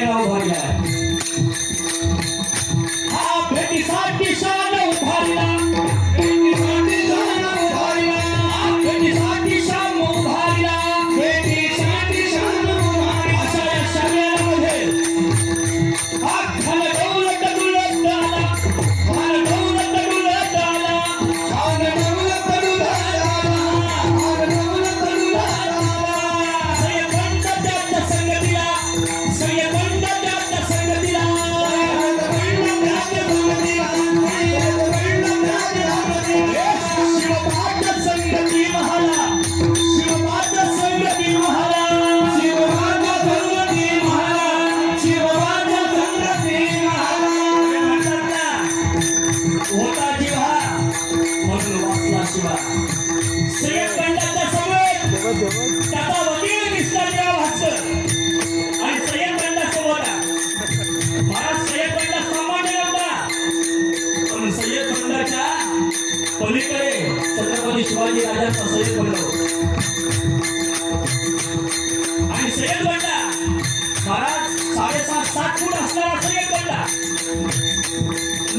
me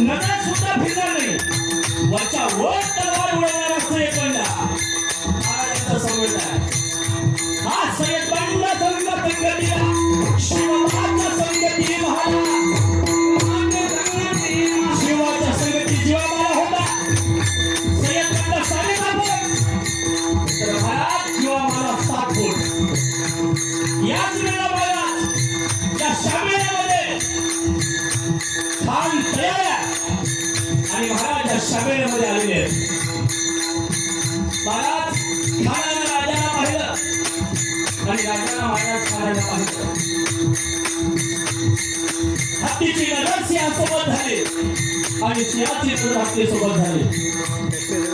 नगरात सुद्धा फिरणार नाही. वरच्या वर तलवार उडवणार असतो एक बंडा महाराजांचा संबंध आणि त्याची प्राप्ती सोबत झाली.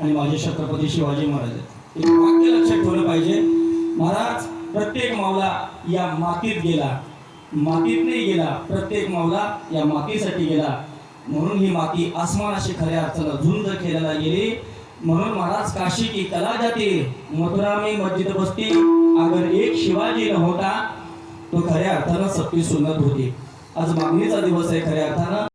आणि माझे छत्रपती शिवाजी महाराज. एक वाक्य लक्षात ठेवलं पाहिजे. महाराज प्रत्येक मावला या मातीत गेला. मातीत नाही गेला प्रत्येक मावला या मातीसाठी गेला. म्हणून ही माती आसमानाशी खऱ्या अर्थानं झुंज खेळायला गेली. म्हणून महाराज काशी की कला जाते. मथुरा मी मस्जिद बसती. अगर एक शिवाजी न होता तो खऱ्या अर्थानं सत्ती सुनत होती. आज मागणीचा दिवस आहे खऱ्या अर्थानं.